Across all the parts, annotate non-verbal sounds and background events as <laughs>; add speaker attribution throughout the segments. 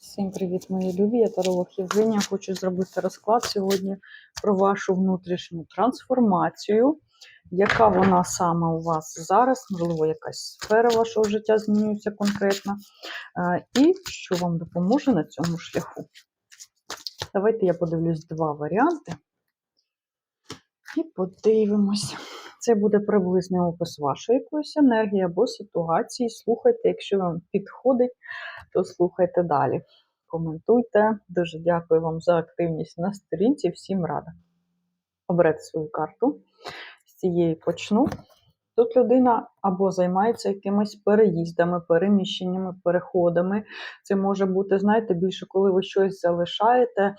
Speaker 1: Всім привіт, мої любі. Я таролог Євгенія. Хочу зробити розклад сьогодні про вашу внутрішню трансформацію. Яка вона саме у вас зараз? Можливо, якась сфера вашого життя змінюється конкретно. Е, І що вам допоможе на цьому шляху? Давайте я подивлюсь два варіанти. І подивимось. Це буде приблизний опис вашої якоїсь енергії або ситуації. Слухайте, якщо вам підходить, то слухайте далі. Коментуйте. Дуже дякую вам за активність на сторінці. Всім рада. Оберете свою карту. З цієї почну. Тут людина або займається якимись переїздами, переміщеннями, переходами. Це може бути, знаєте, більше, коли ви щось залишаєте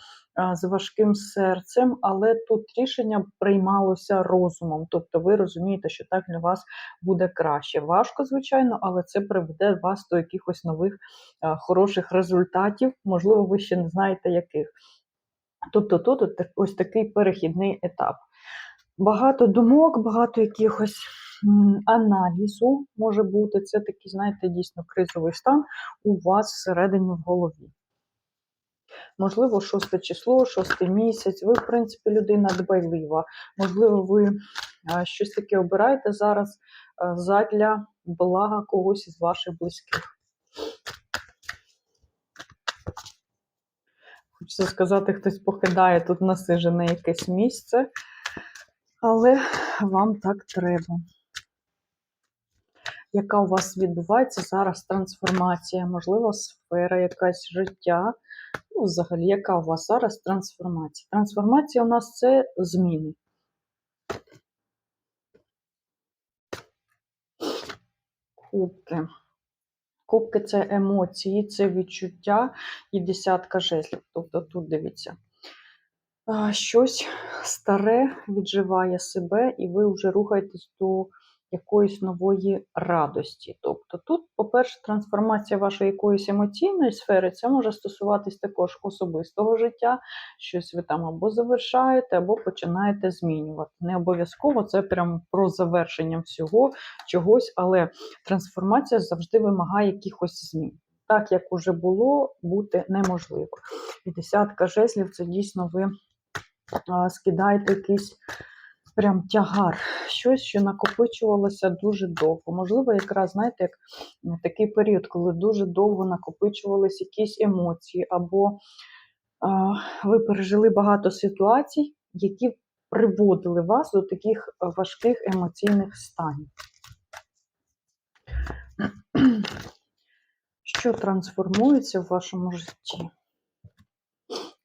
Speaker 1: з важким серцем, але тут рішення приймалося розумом. Тобто ви розумієте, що так для вас буде краще. Важко, звичайно, але це приведе вас до якихось нових хороших результатів. Можливо, ви ще не знаєте яких. Тобто тут ось такий перехідний етап. Багато думок, багато якихось аналізу може бути. Це такий, знаєте, дійсно кризовий стан у вас всередині в голові. Можливо, шосте число, шостий місяць. Ви, в принципі, людина дбайлива. Можливо, ви щось таке обираєте зараз задля блага когось із ваших близьких. Хочеться сказати, хтось покидає тут насижене якесь місце, але вам так треба. Яка у вас відбувається зараз трансформація? Можливо, сфера якась життя. Ну, взагалі, яка у вас зараз трансформація? Трансформація у нас це зміни. Кубки. Кубки це емоції, це відчуття і десятка жезлів. Тобто тут дивіться. Щось старе відживає себе, і ви вже рухаєтесь до якоїсь нової радості. Тобто тут, по-перше, трансформація вашої якоїсь емоційної сфери, це може стосуватись також особистого життя, щось ви там або завершаєте, або починаєте змінювати. Не обов'язково це прям про завершення всього чогось, але трансформація завжди вимагає якихось змін. Так, як уже було, бути неможливо. І десятка жезлів це дійсно ви скидаєте якийсь прям тягар, щось, що накопичувалося дуже довго. Можливо, якраз, знаєте, як такий період, коли дуже довго накопичувалися якісь емоції, або а, ви пережили багато ситуацій, які приводили вас до таких важких емоційних станів. Що трансформується в вашому житті?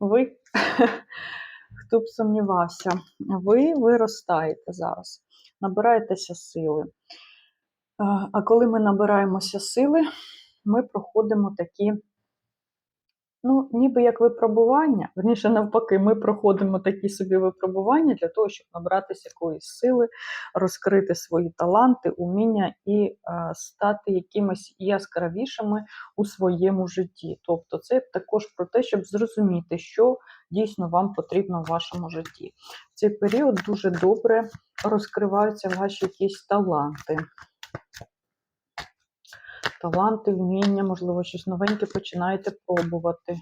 Speaker 1: Ви, хто б сумнівався, ви виростаєте зараз, набираєтеся сили. А, коли ми набираємося сили, ми проходимо такі, ну, ніби як випробування, верніше навпаки, ми проходимо такі собі випробування для того, щоб набратися якоїсь сили, розкрити свої таланти, уміння і е, стати якимось яскравішими у своєму житті. Тобто, це також про те, щоб зрозуміти, що дійсно вам потрібно в вашому житті. В цей період дуже добре розкриваються ваші якісь таланти. Таланти, вміння, можливо, щось новеньке починаєте пробувати.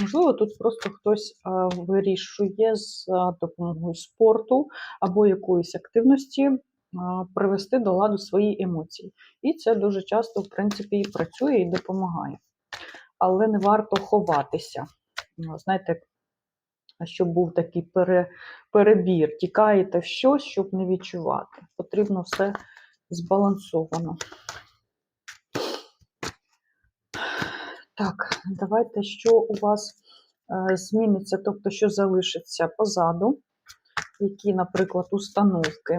Speaker 1: Можливо, тут просто хтось а, вирішує з а, допомогою спорту або якоїсь активності а, привести до ладу свої емоції. І це дуже часто, в принципі, і працює і допомагає. Але не варто ховатися. Знаєте, а щоб був такий пере, перебір. Тікаєте в щось, щоб не відчувати. Потрібно все збалансовано. Так, давайте, що у вас е, зміниться, тобто, що залишиться позаду, які, наприклад, установки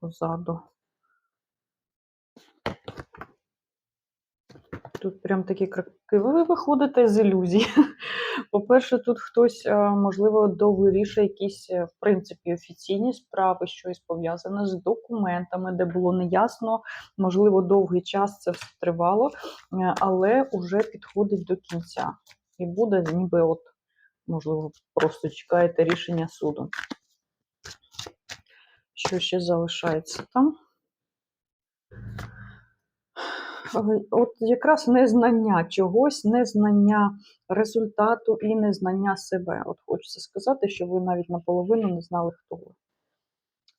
Speaker 1: позаду. Тут прям такі кроки. Ви виходите з ілюзій. <laughs> По-перше, тут хтось, е, можливо, довирішує якісь, е, в принципі, офіційні справи, щось пов'язане з документами, де було неясно, можливо, довгий час це все тривало, е, але вже підходить до кінця. І буде ніби, от, можливо, просто чекаєте рішення суду. Що ще залишається там? Е, От якраз незнання чогось, незнання результату і незнання себе. От хочеться сказати, що ви навіть наполовину не знали, хто ви.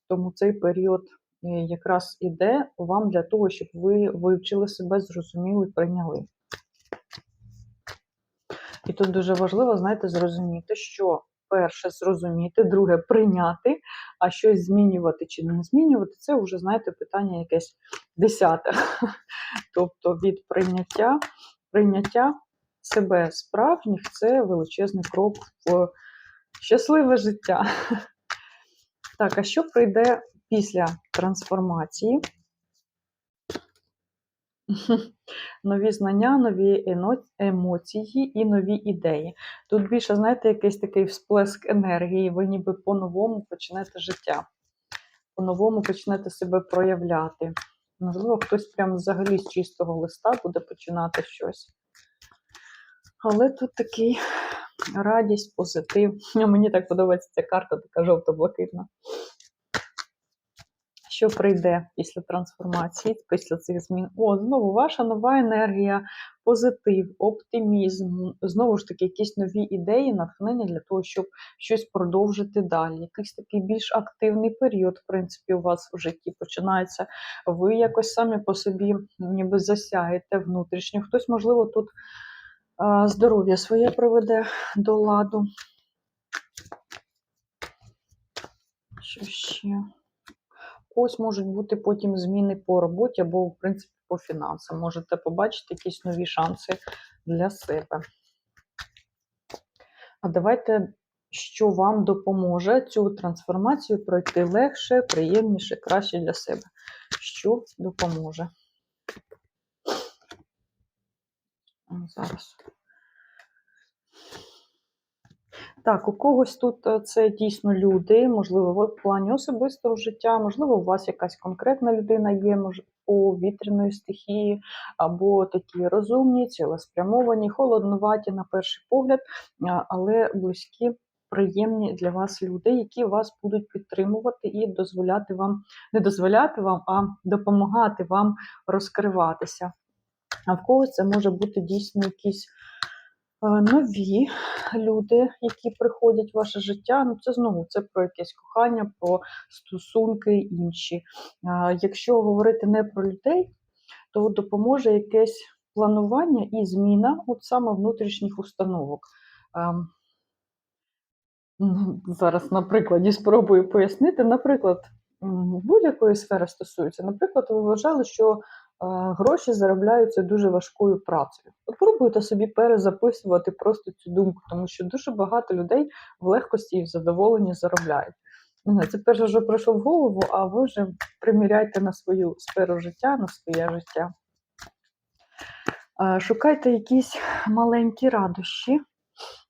Speaker 1: Тому цей період е, якраз іде вам для того, щоб ви вивчили себе, зрозуміли, прийняли. І тут дуже важливо, знаєте, зрозуміти, що перше зрозуміти, друге прийняти, а щось змінювати чи не змінювати, це вже, знаєте, питання якесь десяте. <laughs> Тобто від прийняття, прийняття себе справжніх це величезний крок в щасливе життя. <laughs> Так, а що прийде після трансформації? <laughs> Нові знання, нові емоції і нові ідеї. Тут більше, знаєте, якийсь такий всплеск енергії, ви ніби по-новому почнете життя, по-новому почнете себе проявляти. Можливо, хтось прям взагалі з чистого листа буде починати щось. Але тут такий радість, позитив. <laughs> Мені так подобається ця карта, така жовто-блакитна. Що прийде після трансформації, після цих змін? О, знову ваша нова енергія, позитив, оптимізм, знову ж таки, якісь нові ідеї, натхнення для того, щоб щось продовжити далі. Якийсь такий більш активний період, в принципі, у вас в житті починається. Ви якось самі по собі ніби засяєте внутрішньо. Хтось, можливо, тут здоров'я своє приведе до ладу. Що ще? Ось можуть бути потім зміни по роботі або, в принципі, по фінансам. Можете побачити якісь нові шанси для себе. А давайте, що вам допоможе цю трансформацію пройти легше, приємніше, краще для себе. Що допоможе? Зараз. Так, у когось тут е, це дійсно люди, можливо, в плані особистого життя, можливо, у вас якась конкретна людина є, мож, по вітряної стихії, або такі розумні, цілеспрямовані, холодноваті на перший погляд, але близькі, приємні для вас люди, які вас будуть підтримувати і дозволяти вам, не дозволяти вам, а допомагати вам розкриватися. А в когось це може бути дійсно якісь нові люди, які приходять в ваше життя. Ну, це знову це про якесь кохання, про стосунки інші. Якщо говорити не про людей, то допоможе якесь планування і зміна от саме внутрішніх установок. Ем, Зараз на прикладі спробую пояснити. Наприклад, будь-якої сфери стосується. Наприклад, ви вважали, що гроші заробляються дуже важкою працею. От пробуйте собі перезаписувати просто цю думку, тому що дуже багато людей в легкості і в задоволенні заробляють. Це перше, що прийшло в голову, а ви вже приміряйте на свою сферу життя, на своє життя. Е, Шукайте якісь маленькі радощі.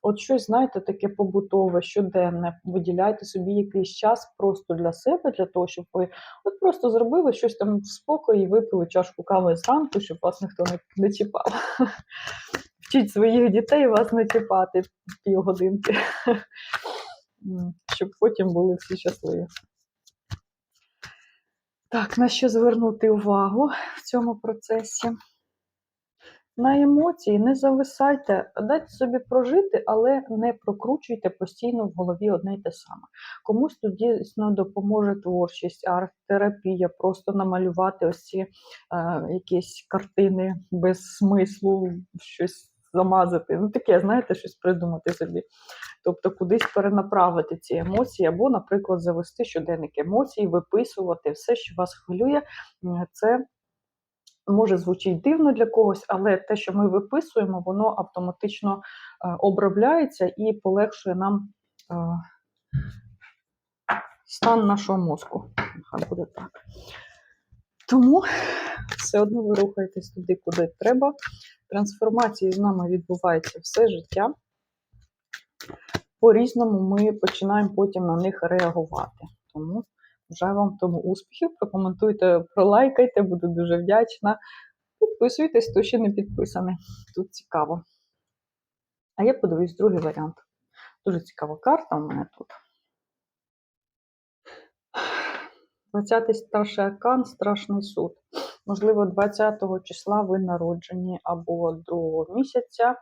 Speaker 1: От щось, знаєте, таке побутове, щоденне. Виділяйте собі якийсь час просто для себе, для того, щоб ви от просто зробили щось там в спокої випили чашку кави зранку, щоб вас ніхто не, не чіпав. <laughs> Вчіть своїх дітей вас не чіпати півгодинки, щоб потім були всі щасливі. Так, на що звернути увагу в цьому процесі? На емоції не зависайте, дайте собі прожити, але не прокручуйте постійно в голові одне й те саме. Комусь тут дійсно допоможе творчість, арт-терапія, просто намалювати ось ці е, якісь картини без смислу, щось замазати. Ну таке, знаєте, щось придумати собі. Тобто кудись перенаправити ці емоції, або, наприклад, завести щоденник емоцій, виписувати все, що вас хвилює. Це може звучить дивно для когось, але те, що ми виписуємо, воно автоматично е, обробляється і полегшує нам е, стан нашого мозку. Нехай буде так. Тому все одно ви рухаєтесь туди, куди треба. Трансформації з нами відбуваються все життя. По-різному ми починаємо потім на них реагувати. Тому бажаю вам тому успіхів. Прокоментуйте, пролайкайте, буду дуже вдячна. Підписуйтесь, хто ще не підписаний. Тут цікаво. А я подивлюсь другий варіант. Дуже цікава карта у мене тут. 20-й старший аркан, страшний суд. Можливо, 20 числа ви народжені або 2 місяця,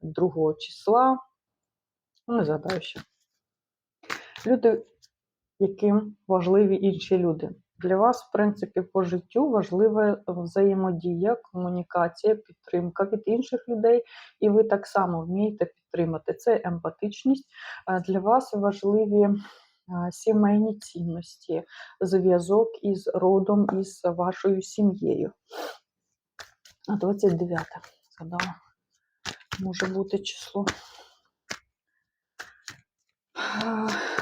Speaker 1: 2 числа. Не згадаю ще. Люди, яким важливі інші люди. Для вас, в принципі, по життю важлива взаємодія, комунікація, підтримка від інших людей, і ви так само вмієте підтримати. Це емпатичність. Для вас важливі е, сімейні цінності, зв'язок із родом, із вашою сім'єю. А 29 згадала, може бути число.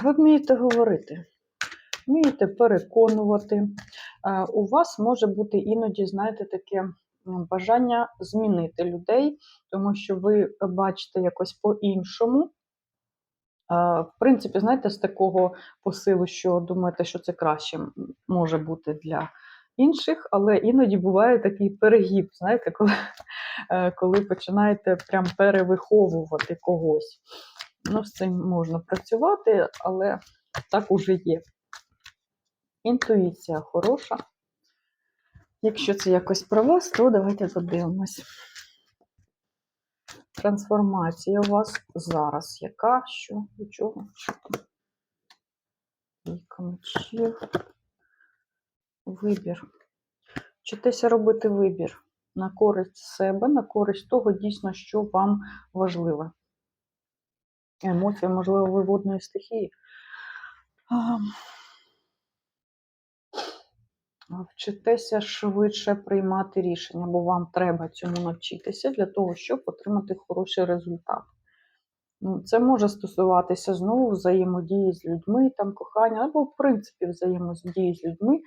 Speaker 1: Ви вмієте говорити, вмієте переконувати. Е, У вас може бути іноді, знаєте, таке бажання змінити людей, тому що ви бачите якось по-іншому. Е, В принципі, знаєте, з такого посилу, що думаєте, що це краще може бути для інших, але іноді буває такий перегіб, знаєте, коли, е, коли починаєте прям перевиховувати когось. Ну, з цим можна працювати, але так уже є. Інтуїція хороша. Якщо це якось про вас, то давайте подивимось. Трансформація у вас зараз. Яка? Що? До чого? Віка мечів. Вибір. Вчитися робити вибір на користь себе, на користь того дійсно, що вам важливе. Емоції, можливо, ви водної стихії. Вчитеся швидше приймати рішення, бо вам треба цьому навчитися для того, щоб отримати хороший результат. Ну, Це може стосуватися знову взаємодії з людьми, там кохання, або в принципі взаємодії з людьми.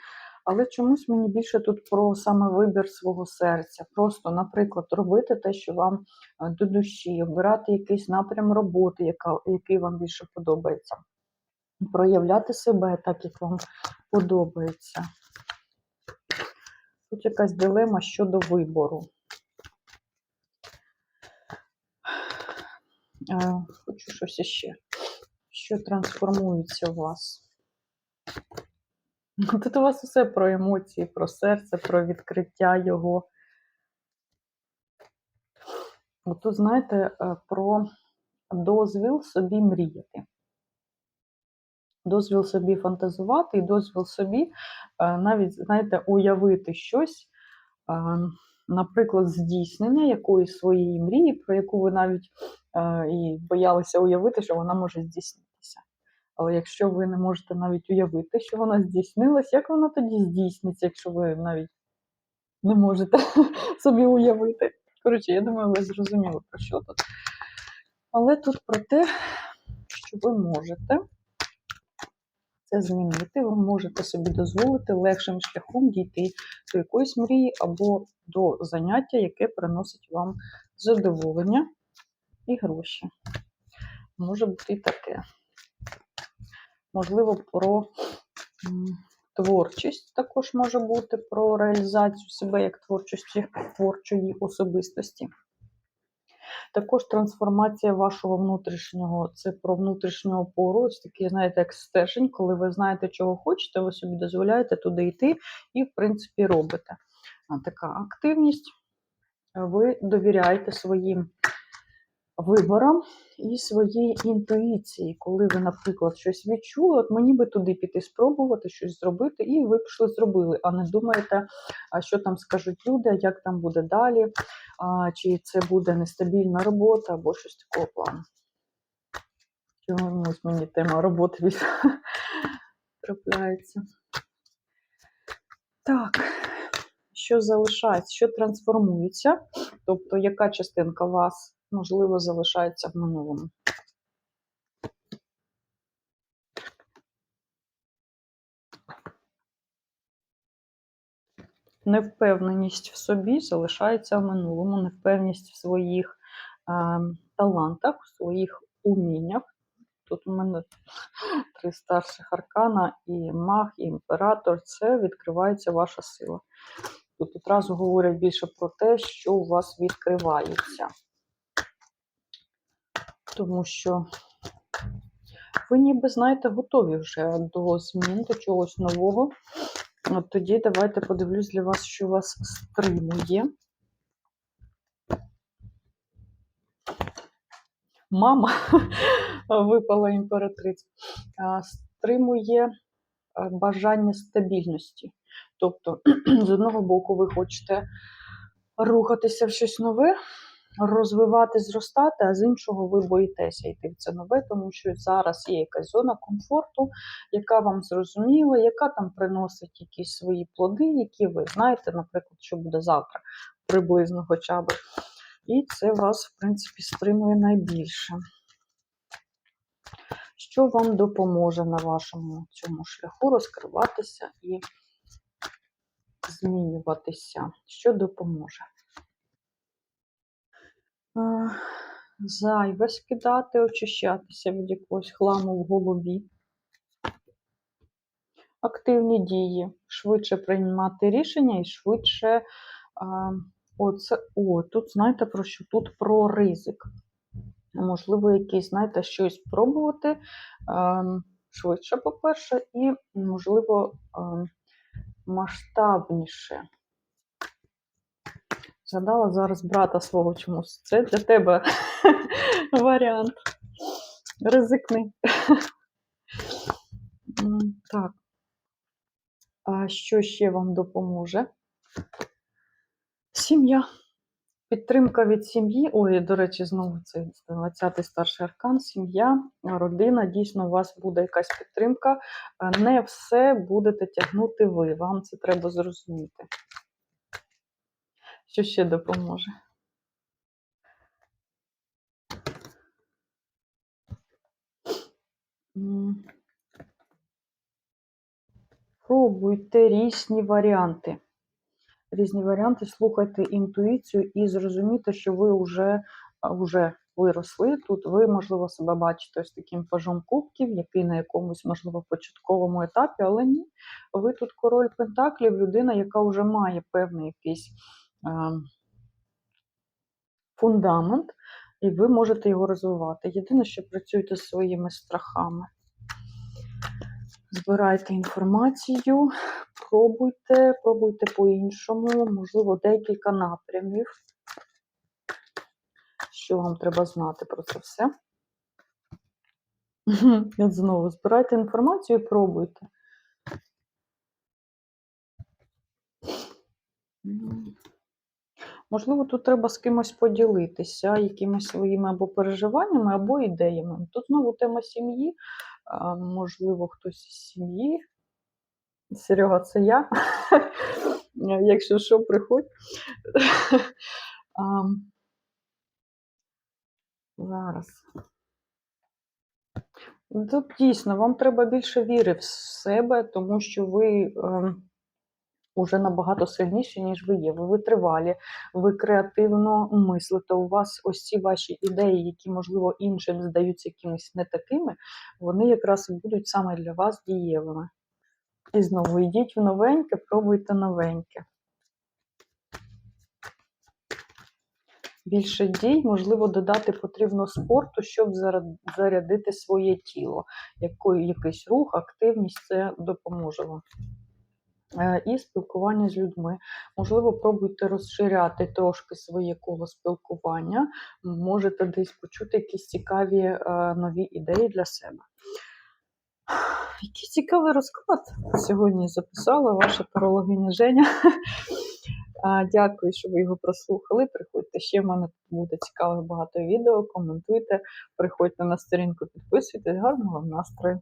Speaker 1: Але чомусь мені більше тут про саме вибір свого серця. Просто, наприклад, робити те, що вам е, до душі, обирати якийсь напрям роботи, яка, який вам більше подобається. Проявляти себе так, як вам подобається. Тут якась дилема щодо вибору. Е, Хочу щось іще. Що трансформується у вас? <laughs> Тут у вас усе про емоції, про серце, про відкриття його. Тут, знаєте, е, про дозвіл собі мріяти. Дозвіл собі фантазувати і дозвіл собі е, навіть, знаєте, уявити щось, е, наприклад, здійснення якоїсь своєї мрії, про яку ви навіть і боялися уявити, що вона може здійснитися. Але якщо ви не можете навіть уявити, що вона здійснилась, як вона тоді здійсниться, якщо ви навіть не можете <laughs> собі уявити? Коротше, я думаю, ви зрозуміли, про що тут. Але тут про те, що ви можете це змінити, ви можете собі дозволити легшим шляхом дійти до якоїсь мрії або до заняття, яке приносить вам задоволення і гроші. Може бути і таке. Можливо, про творчість також може бути, про реалізацію себе як творчості, творчої особистості. Також трансформація вашого внутрішнього, це про внутрішню опору, ось такий, знаєте, як стержень, коли ви знаєте, чого хочете, ви собі дозволяєте туди йти і, в принципі, робите. Така активність. Ви довіряєте своїм виборам і своїй інтуїції, коли ви, наприклад, щось відчули, от мені би туди піти спробувати щось зробити, і ви пішли зробили, а не думаєте, що там скажуть люди, як там буде далі, чи це буде нестабільна робота або щось такого плану. Чомусь мені тема роботи більше <laughs> трапляється. Так, що залишається, що трансформується, тобто яка частинка вас, можливо, залишається в минулому. Невпевненість в собі залишається в минулому, невпевненість в своїх е, талантах, в своїх уміннях. Тут у мене три старших аркана, і маг, і імператор це відкривається ваша сила. Тут одразу говорять більше про те, що у вас відкривається. Тому що ви ніби, знаєте, готові вже до змін, до чогось нового. От тоді давайте подивлюсь для вас, що вас стримує. Мама <laughs> випала імператриця, стримує е, бажання стабільності. Тобто, <clears throat> з одного боку, ви хочете рухатися в щось нове, розвивати, зростати, а з іншого ви боїтеся йти в це нове, тому що зараз є якась зона комфорту, яка вам зрозуміла, яка там приносить якісь свої плоди, які ви знаєте, наприклад, що буде завтра, приблизно хоча б. І це вас, в принципі, стримує найбільше. Що вам допоможе на вашому цьому шляху розкриватися і змінюватися? Що допоможе? Зайве скидати, очищатися від якогось хламу в голові. Активні дії, швидше приймати рішення і швидше. Оце, о, тут знаєте про що? Тут про ризик. Можливо, якийсь, знаєте, щось пробувати ем, швидше, по-перше, і, можливо, масштабніше. Згадала зараз брата свого чомусь. Це для тебе <laughs> варіант. Ризикни. <laughs> Так. А що ще вам допоможе? Сім'я. Підтримка від сім'ї. Ой, до речі, знову це 20-й старший аркан, сім'я, родина. Дійсно, у вас буде якась підтримка. Е, Не все будете тягнути ви. Вам це треба зрозуміти. Що ще допоможе? Пробуйте різні варіанти. Різні варіанти, слухайте інтуїцію і зрозумійте, що ви вже, вже виросли. Тут ви, можливо, себе бачите ось таким пажом кубків, який на якомусь, можливо, початковому етапі, але ні. Ви тут король Пентаклів, людина, яка вже має певний якийсь фундамент, і ви можете його розвивати. Єдине, що працюйте зі своїми страхами. Збирайте інформацію, пробуйте, пробуйте по-іншому, можливо, декілька напрямів. Що вам треба знати про це все? От знову збирайте інформацію і пробуйте. Можливо, тут треба з кимось поділитися якимись своїми або переживаннями, або ідеями. Тут знову тема сім'ї. Можливо, хтось із сім'ї. Серега, це я. <laughs> Якщо що, приходь. <laughs> Зараз. Тут дійсно, вам треба більше віри в себе, тому що ви ем, уже набагато сильніші, ніж ви є. Ви витривалі, ви креативно мислите. У вас ось ці ваші ідеї, які, можливо, іншим здаються якимись не такими, вони якраз і будуть саме для вас дієвими. І знову йдіть в новеньке, пробуйте новеньке. Більше дій, можливо, додати потрібно спорту, щоб зарядити своє тіло. Якийсь рух, активність це допоможе вам. Е, І спілкування з людьми. Можливо, пробуйте розширяти трошки своє коло спілкування. Можете десь почути якісь цікаві е, нові ідеї для себе. <sighs> Який цікавий розклад сьогодні записала ваша парологиня Женя. <laughs> Дякую, що ви його прослухали. Приходьте ще в мене буде цікавих багато відео. Коментуйте, приходьте на сторінку, підписуйтесь. Гарного вам настрою!